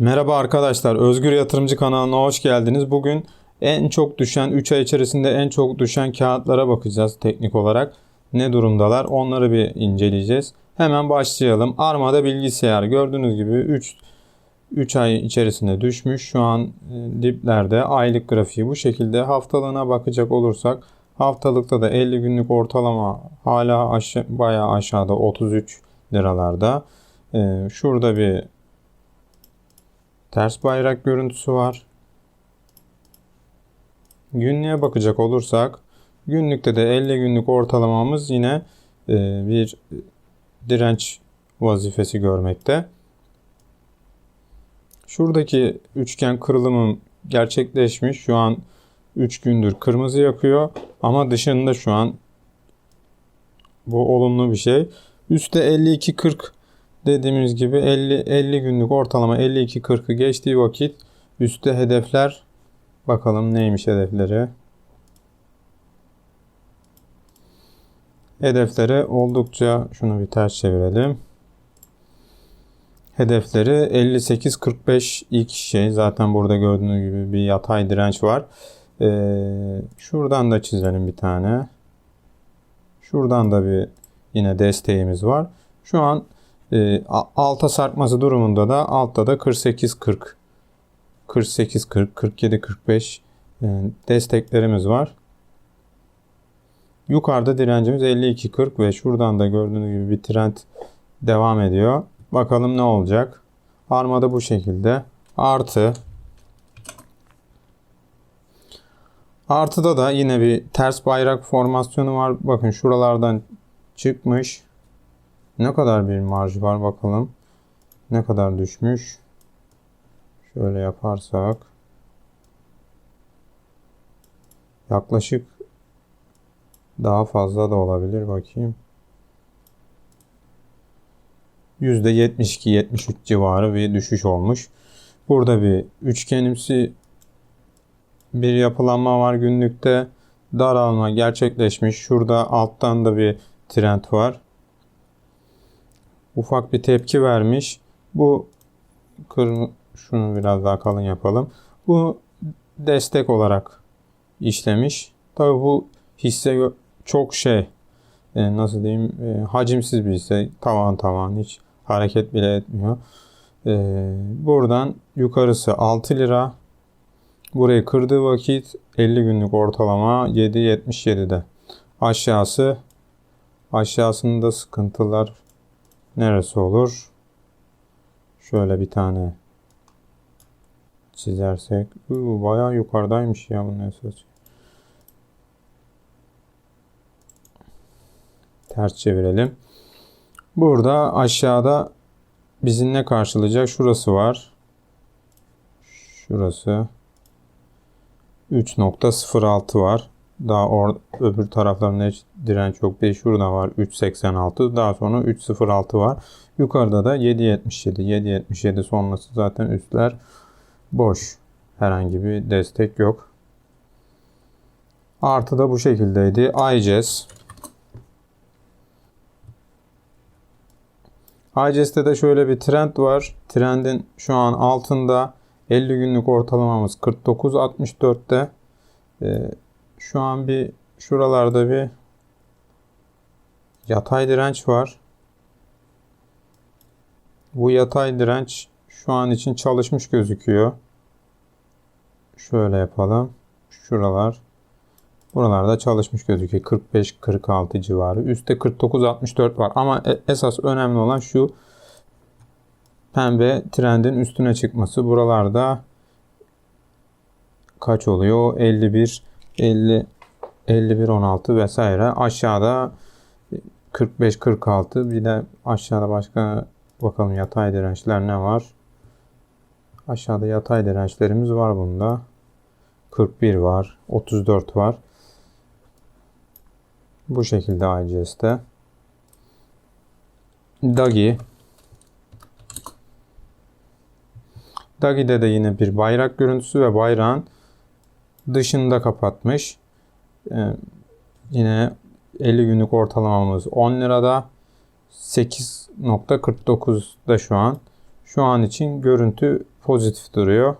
Merhaba arkadaşlar, Özgür Yatırımcı kanalına hoş geldiniz. Bugün en çok düşen, 3 ay içerisinde en çok düşen kağıtlara bakacağız teknik olarak. Ne durumdalar onları bir inceleyeceğiz. Hemen başlayalım. Armada bilgisayar gördüğünüz gibi 3 3 ay içerisinde düşmüş. Şu an e, diplerde aylık grafiği bu şekilde. Haftalığına bakacak olursak haftalıkta da 50 günlük ortalama hala aşağı, bayağı aşağıda 33 liralarda. E, şurada bir ters bayrak görüntüsü var. Günlüğe bakacak olursak günlükte de 50 günlük ortalamamız yine e, bir direnç vazifesi görmekte. Şuradaki üçgen kırılımım gerçekleşmiş. Şu an 3 gündür kırmızı yakıyor ama dışında şu an bu olumlu bir şey. Üste 52-40 dediğimiz gibi 50 50 günlük ortalama 52-40'ı geçtiği vakit üstte hedefler bakalım neymiş hedefleri. Hedefleri oldukça şunu bir ters çevirelim. Hedefleri 58-45 ilk şey. Zaten burada gördüğünüz gibi bir yatay direnç var. Ee, şuradan da çizelim bir tane. Şuradan da bir yine desteğimiz var. Şu an e, alta sarkması durumunda da altta da 48-40 48-40 47-45 e, desteklerimiz var. Yukarıda direncimiz 52-40 ve şuradan da gördüğünüz gibi bir trend devam ediyor. Bakalım ne olacak. Armada bu şekilde. Artı. Artıda da yine bir ters bayrak formasyonu var. Bakın şuralardan çıkmış. Ne kadar bir marj var bakalım. Ne kadar düşmüş. Şöyle yaparsak. Yaklaşık daha fazla da olabilir bakayım. %72-73 civarı bir düşüş olmuş. Burada bir üçgenimsi bir yapılanma var günlükte. Daralma gerçekleşmiş. Şurada alttan da bir trend var. Ufak bir tepki vermiş. Bu kırmızı şunu biraz daha kalın yapalım. Bu destek olarak işlemiş. Tabi bu hisse çok şey e, nasıl diyeyim e, hacimsiz bir hisse. Tavan tavan hiç hareket bile etmiyor. E, buradan yukarısı 6 lira. Burayı kırdığı vakit 50 günlük ortalama 7.77'de. Aşağısı aşağısında sıkıntılar neresi olur? Şöyle bir tane çizersek. Uu, bayağı yukarıdaymış ya bunun esası. Ters çevirelim. Burada aşağıda bizi ne karşılayacak? Şurası var. Şurası. 3.06 var. Daha or öbür taraflarında hiç direnç yok. Bir şurada var 3.86. Daha sonra 3.06 var. Yukarıda da 7.77. 7.77 sonrası zaten üstler boş. Herhangi bir destek yok. Artı da bu şekildeydi. ICES. ICES'te de şöyle bir trend var. Trendin şu an altında 50 günlük ortalamamız 49.64'te. Ee, şu an bir şuralarda bir yatay direnç var. Bu yatay direnç şu an için çalışmış gözüküyor. Şöyle yapalım. Şuralar. Buralarda çalışmış gözüküyor. 45-46 civarı. Üstte 49-64 var. Ama e, esas önemli olan şu pembe trendin üstüne çıkması. Buralarda kaç oluyor? 51, 50, 51, 16 vesaire. Aşağıda 45, 46. Bir de aşağıda başka bakalım yatay dirençler ne var? Aşağıda yatay dirençlerimiz var bunda. 41 var. 34 var. Bu şekilde ICS'te. Dagi. Dagi'de de yine bir bayrak görüntüsü ve bayrağın dışında kapatmış. Ee, yine 50 günlük ortalamamız 10 lirada. 8.49'da şu an. Şu an için görüntü pozitif duruyor.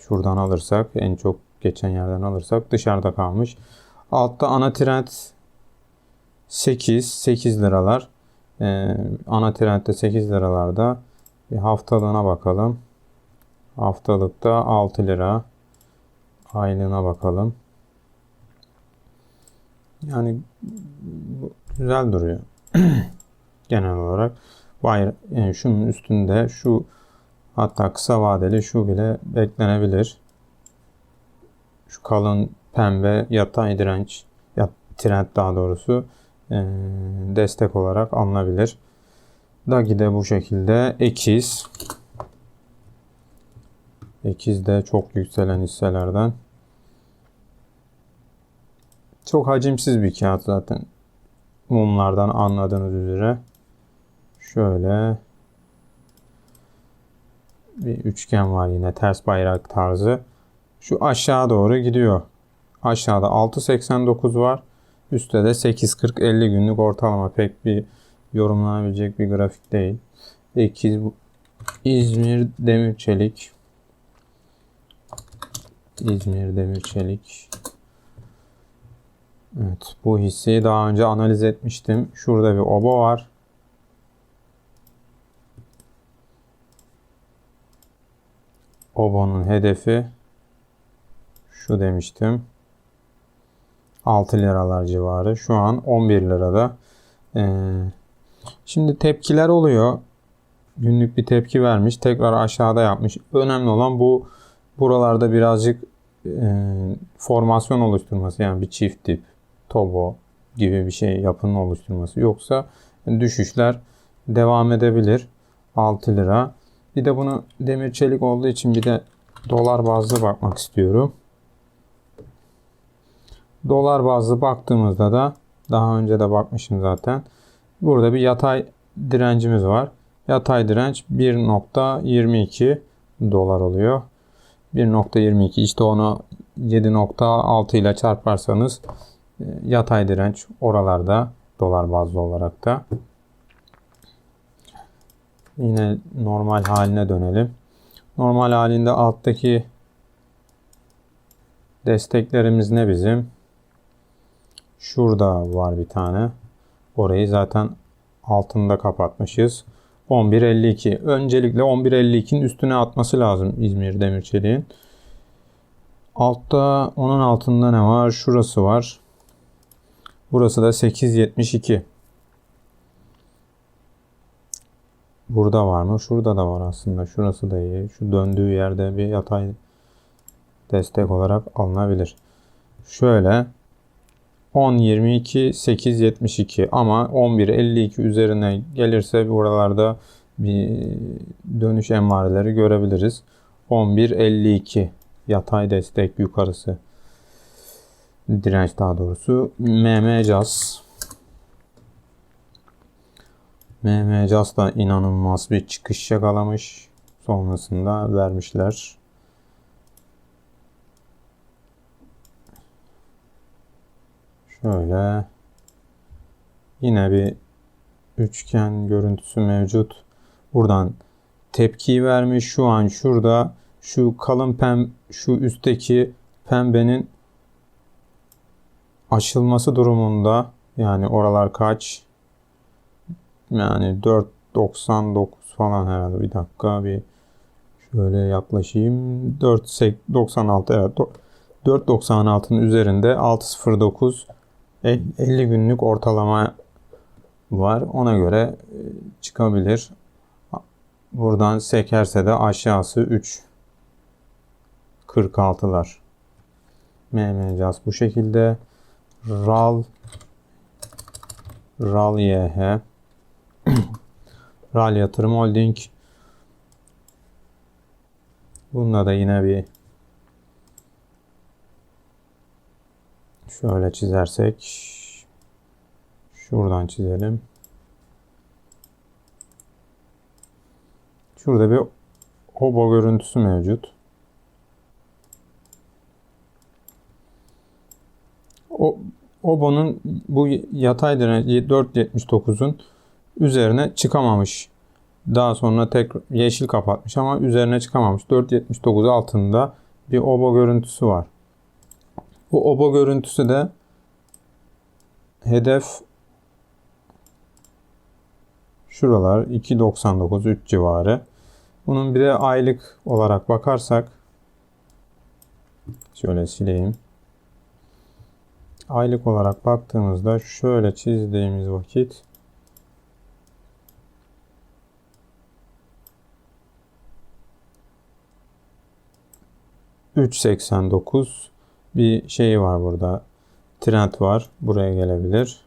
Şuradan alırsak en çok geçen yerden alırsak dışarıda kalmış. Altta ana trend 8 8 liralar. Ee, ana trendde 8 liralarda. Bir haftalığına bakalım. Haftalıkta 6 lira. Aylığına bakalım. Yani güzel duruyor. Genel olarak. Bayra yani şunun üstünde şu hatta kısa vadeli şu bile beklenebilir. Şu kalın pembe yatay direnç ya trend daha doğrusu e, destek olarak alınabilir. Dagi de bu şekilde ekiz. Ekiz de çok yükselen hisselerden. Çok hacimsiz bir kağıt zaten. Mumlardan anladığınız üzere. Şöyle bir üçgen var yine ters bayrak tarzı. Şu aşağı doğru gidiyor. Aşağıda 6.89 var. Üstte de 8.40-50 günlük ortalama pek bir yorumlanabilecek bir grafik değil. 8 İzmir Demir Çelik İzmir Demir Çelik Evet bu hisseyi daha önce analiz etmiştim. Şurada bir obo var. Obo'nun hedefi şu demiştim. 6 liralar civarı. Şu an 11 lirada. Ee, şimdi tepkiler oluyor. Günlük bir tepki vermiş. Tekrar aşağıda yapmış. Önemli olan bu buralarda birazcık e, formasyon oluşturması. Yani bir çift dip, tobo gibi bir şey yapının oluşturması. Yoksa düşüşler devam edebilir. 6 lira. Bir de bunu demir çelik olduğu için bir de dolar bazlı bakmak istiyorum. Dolar bazlı baktığımızda da daha önce de bakmışım zaten. Burada bir yatay direncimiz var. Yatay direnç 1.22 dolar oluyor. 1.22 işte onu 7.6 ile çarparsanız e, yatay direnç oralarda dolar bazlı olarak da. Yine normal haline dönelim. Normal halinde alttaki desteklerimiz ne bizim? Şurada var bir tane. Orayı zaten altında kapatmışız. 11.52. Öncelikle 11.52'nin üstüne atması lazım İzmir Demirçelik'in. Altta onun altında ne var? Şurası var. Burası da 8.72. Burada var mı? Şurada da var aslında. Şurası da iyi. Şu döndüğü yerde bir yatay destek olarak alınabilir. Şöyle 10.22 8.72 ama 11.52 üzerine gelirse buralarda bir dönüş emareleri görebiliriz. 11.52 yatay destek yukarısı. Direnç daha doğrusu MM Jazz da inanılmaz bir çıkış yakalamış. Sonrasında vermişler Şöyle yine bir üçgen görüntüsü mevcut. Buradan tepki vermiş. Şu an şurada şu kalın pem şu üstteki pembenin açılması durumunda yani oralar kaç? Yani 4.99 falan herhalde. Bir dakika bir şöyle yaklaşayım. 4.96 evet 4.96'nın üzerinde 6.09 50 günlük ortalama var. Ona göre e, çıkabilir. Buradan sekerse de aşağısı 3 46'lar. MMCAS bu şekilde. RAL RAL YH RAL Yatırım Holding Bunda da yine bir Şöyle çizersek şuradan çizelim. Şurada bir obo görüntüsü mevcut. O Obo'nun bu yatay direnci 4.79'un üzerine çıkamamış. Daha sonra tek yeşil kapatmış ama üzerine çıkamamış. 4.79 altında bir obo görüntüsü var. Bu obo görüntüsü de hedef şuralar 2.99 3 civarı. Bunun bir de aylık olarak bakarsak şöyle sileyim. Aylık olarak baktığımızda şöyle çizdiğimiz vakit ...3.89 bir şey var burada. Trend var. Buraya gelebilir.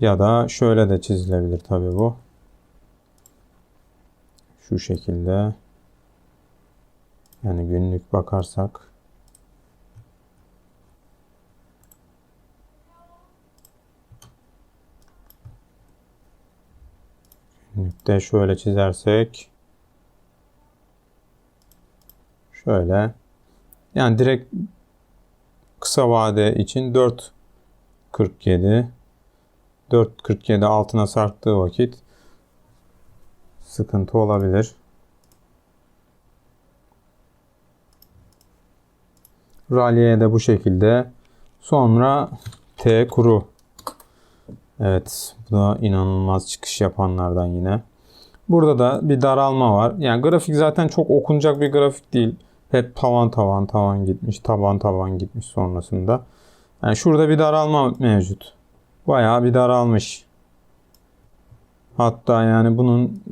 Ya da şöyle de çizilebilir tabii bu. Şu şekilde. Yani günlük bakarsak Günlükte şöyle çizersek şöyle yani direkt kısa vade için 4.47 4.47 altına sarktığı vakit sıkıntı olabilir. Rally'e de bu şekilde. Sonra T kuru. Evet. Bu da inanılmaz çıkış yapanlardan yine. Burada da bir daralma var. Yani grafik zaten çok okunacak bir grafik değil. Hep tavan tavan tavan gitmiş. Taban taban gitmiş sonrasında. Yani şurada bir daralma mevcut. Bayağı bir daralmış. Hatta yani bunun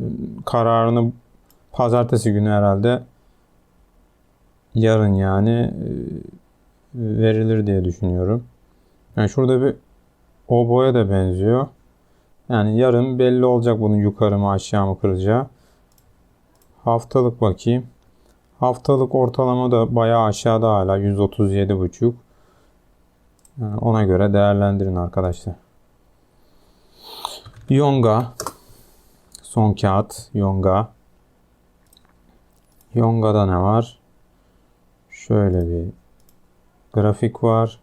kararını pazartesi günü herhalde yarın yani e, verilir diye düşünüyorum. Yani şurada bir o boya da benziyor. Yani yarın belli olacak bunun yukarı mı aşağı mı kıracağı. Haftalık bakayım. Haftalık ortalama da bayağı aşağıda hala 137,5. Yani ona göre değerlendirin arkadaşlar. Yonga son kağıt Yonga. Yonga'da ne var? Şöyle bir grafik var.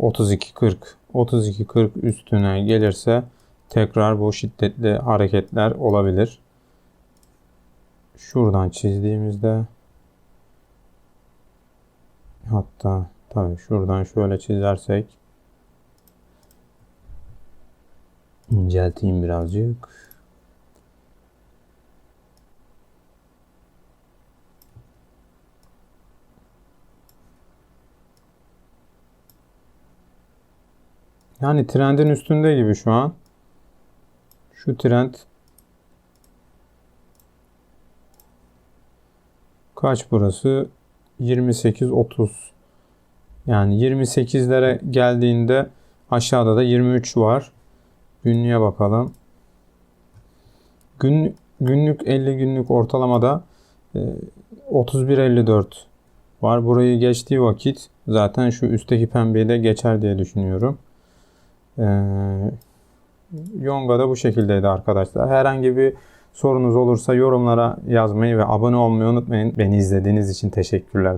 32.40 32.40 üstüne gelirse tekrar bu şiddetli hareketler olabilir. Şuradan çizdiğimizde hatta tabii şuradan şöyle çizersek incelteyim birazcık. Yani trendin üstünde gibi şu an. Şu trend kaç burası? 28 30. Yani 28'lere geldiğinde aşağıda da 23 var. Günlüğe bakalım. Gün, günlük 50 günlük ortalamada 31.54 var. Burayı geçtiği vakit zaten şu üstteki pembeyi de geçer diye düşünüyorum. Ee, Yonga da bu şekildeydi arkadaşlar. Herhangi bir sorunuz olursa yorumlara yazmayı ve abone olmayı unutmayın. Beni izlediğiniz için teşekkürler.